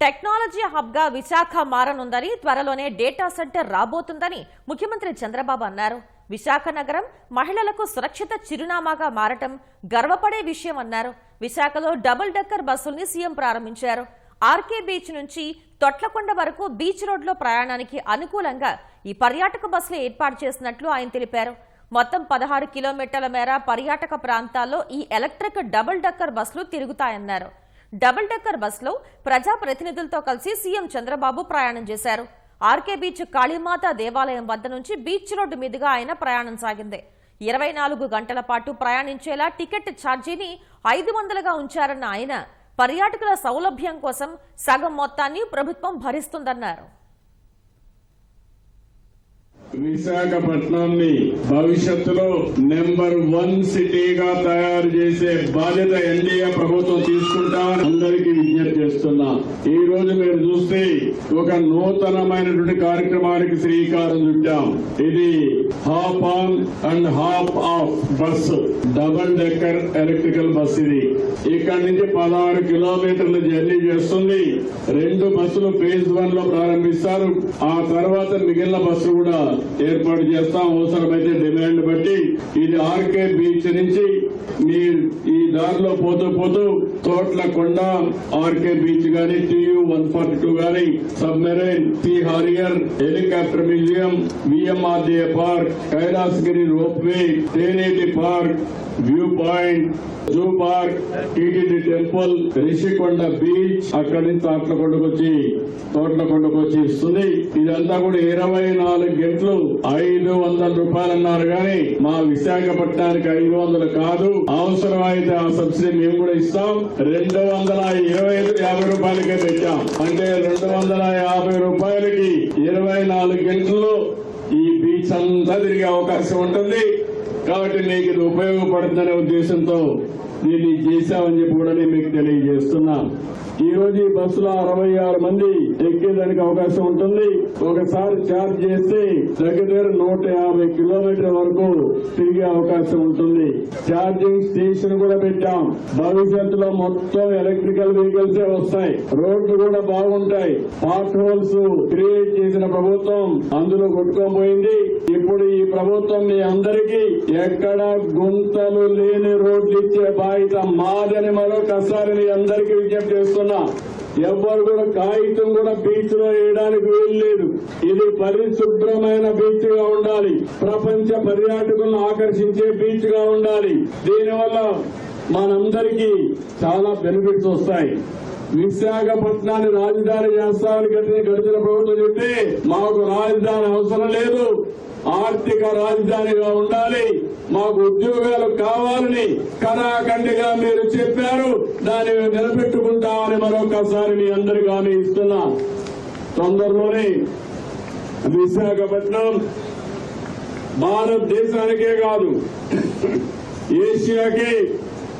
Technology హబ్గా విశాఖ మారనుందని త్వరలోనే డేటా సెంటర్ రాబోతుందని ముఖ్యమంత్రి చంద్రబాబు అన్నారు. విశాఖ నగరం మహిళలకు సురక్షిత చిరునామాగా మారటం గర్వపడే విషయం అన్నారు. విశాఖలో డబుల్ డెక్కర్ బస్సుల్ని సీఎం ప్రారంభించారు. ఆర్కే బీచ్ నుంచి తొట్లకొండ వరకు బీచ్ రోడ్లో ప్రయాణానికి అనుకూలంగా ఈ పర్యాటక బస్సులు ఏర్పాటు చేసినట్లు ఆయన తెలిపారు. మొత్తం పదహారు కిలోమీటర్ల మేర పర్యాటక ప్రాంతాల్లో ఈ ఎలక్ట్రిక్ డబుల్ డెక్కర్ బస్సులు తిరుగుతాయన్నారు. డబుల్ డెక్కర్ బస్సులో ప్రజాప్రతినిధులతో కలిసి సీఎం చంద్రబాబు ప్రయాణం చేశారు. ఆర్కే బీచ్ కాళీమాత దేవాలయం వద్ద నుంచి బీచ్ రోడ్డు మీదుగా ఆయన ప్రయాణం సాగింది. ఇరవై నాలుగు గంటల పాటు ప్రయాణించేలా టికెట్ ఛార్జీని ఐదు వందలుగా ఉంచారన్న ఆయన పర్యాటకుల సౌలభ్యం కోసం సగం మొత్తాన్ని ప్రభుత్వం భరిస్తుందన్నారు. విశాఖపట్నాన్ని భవిష్యత్తులో నెంబర్ వన్ సిటీగా తయారు చేసే బాధ్యత ఎన్డీఏ ప్రభుత్వం తీసుకుంటామని అందరికీ విజ్ఞప్తి చేస్తున్నా. ఈ రోజు మీరు చూస్తే ఒక నూతనమైనటువంటి కార్యక్రమానికి శ్రీకారం చుట్టాం. ఇది hop on and hop off bus. Double decker electrical bus ఇది. ఇక్కడ నుంచి పదహారు కిలోమీటర్ల జర్నీ చేస్తుంది. రెండు బస్సులు ఫేజ్ వన్లో ప్రారంభిస్తారు. ఆ తర్వాత మిగిలిన బస్సు కూడా ఏర్పాటు చేస్తాం. అవసరమైతే డిమాండ్ బట్టి ఇది ఆర్కే బీచ్ నుంచి మీరు ఈ దారిలో పోతూ పోతూ తోట్లకొండ ఆర్కే బీచ్ గాని టీయూ వన్ ఫార్టీ టూ గాని submarine sea harrier helicopter museum VMRDA park Kailasagiri ropeway Tenneti park view point zoo park TTD temple Rushikonda beach అక్కడి నుంచి తోట్లకొండకు వచ్చి తోట్లకొండకు వచ్చి ఇస్తుంది ఇదంతా కూడా ఇరవై నాలుగు గంటలు ఐదు వందల రూపాయలు అన్నారు కానీ మా విశాఖపట్నానికి ఐదు వందలు కాదు. అవసరమైతే ఆ సబ్సిడీ మేము కూడా ఇస్తాం. రెండు వందల ఇరవై ఐదు యాభై రూపాయలకే పెట్టాం అంటే రెండు వందల యాభై రూపాయలకి ఇరవై నాలుగు గంటల్లో ఈ బీచ్ అంతా తిరిగే అవకాశం ఉంటుంది. కాబట్టి మీకు ఇది ఉపయోగపడుతుందనే ఉద్దేశంతో దీన్ని చేశామని చెప్పి కూడా నేను మీకు తెలియజేస్తున్నాం ఈ రోజు ఈ బస్సులో అరవై ఆరు మంది ఎక్కేదానికి అవకాశం ఉంటుంది. ఒకసారి ఛార్జ్ చేస్తే దగ్గర దగ్గర నూట యాభై కిలోమీటర్ల వరకు తిరిగే అవకాశం ఉంటుంది. ఛార్జింగ్ స్టేషన్ కూడా పెట్టాం. భవిష్యత్తులో మొత్తం ఎలక్ట్రికల్ వెహికల్స్ వస్తాయి. రోడ్లు కూడా బాగుంటాయి. పార్ట్ హోల్స్ క్రియేట్ చేసిన ప్రభుత్వం అందులో కొట్టుకోబోయింది ఇప్పుడు ఈ ప్రభుత్వం మీ అందరికీ ఎక్కడ గుంతలు లేని రోడ్లు ఇచ్చే బాధ్యత మాదని మరొకసారి మీ అందరికీ విజ్ఞప్తి చేస్తున్నాం. ఎవ్వరు కూడా కాగితం కూడా బీచ్లో వేయడానికి వీల్లేదు. ఇది పరిశుభ్రమైన బీచ్గా ఉండాలి. ప్రపంచ పర్యాటకులను ఆకర్షించే బీచ్గా ఉండాలి. దీనివల్ల మనందరికీ చాలా బెనిఫిట్స్ వస్తాయి. విశాఖపట్నాన్ని రాజధాని చేస్తామని గడిచిన గడిచిన ప్రభుత్వం చెప్తే మాకు రాజధాని అవసరం లేదు. ఆర్థిక రాజధానిగా ఉండాలి. మాకు ఉద్యోగాలు కావాలని కరాఖండిగా మీరు చెప్పారు. దాన్ని నిలబెట్టుకుంటామని మరొకసారి మీ అందరికీ హామీ ఇస్తున్నా. తొందరలోనే విశాఖపట్నం భారతదేశానికే కాదు ఏషియాకి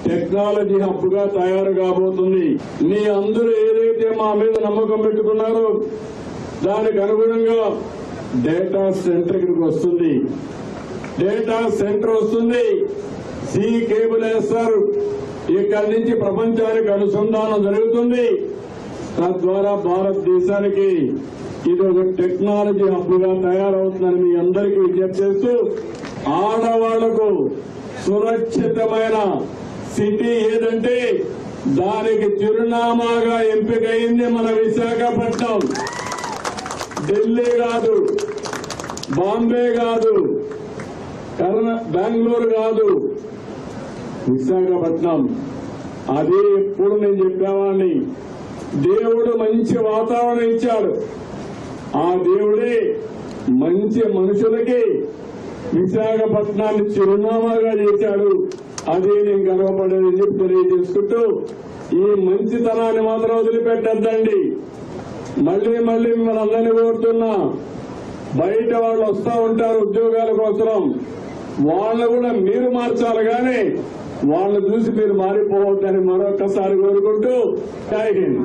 టెక్నాలజీ హబ్గా తయారు కాబోతుంది. మీ అందరూ ఏదైతే మా మీద నమ్మకం పెట్టుకున్నారో దానికి అనుగుణంగా డేటా సెంటర్ ఇక్కడికి వస్తుంది. డేటా సెంటర్ వస్తుంది. సి కేబుల్ వేస్తారు ఇక్కడి నుంచి ప్రపంచానికి అనుసంధానం జరుగుతుంది. తద్వారా భారతదేశానికి ఇది ఒక టెక్నాలజీ హబ్గా తయారవుతుందని మీ అందరికీ విజ్ఞప్తి చేస్తూ ఆడవాళ్ళకు సురక్షితమైన సిటీ ఏదంటే దానికి చిరునామాగా ఎంపికైంది మన విశాఖపట్నం. ఢిల్లీ కాదు బాంబే కాదు కర్ణ బెంగళూరు కాదు. విశాఖపట్నం. అదే ఎప్పుడు నేను చెప్పేవాడిని. దేవుడు మంచి వాతావరణం ఇచ్చాడు. ఆ దేవుడే మంచి మనుషులకి విశాఖపట్నాన్ని చిరునామాగా చేశాడు. అదే నేను గర్వపడేది చెప్పి తెలియజేసుకుంటూ ఈ మంచితనాన్ని మాత్రం వదిలిపెట్టద్దండి. మళ్ళీ మళ్ళీ మిమ్మల్ని అందరినీ కోరుతున్నా. బయట వాళ్ళు వస్తూ ఉంటారు ఉద్యోగాల కోసం వాళ్ళను కూడా మీరు మార్చాలి కానీ వాళ్ళని చూసి మీరు మారిపోవద్దని మరొకసారి కోరుకుంటూ జై హింద్.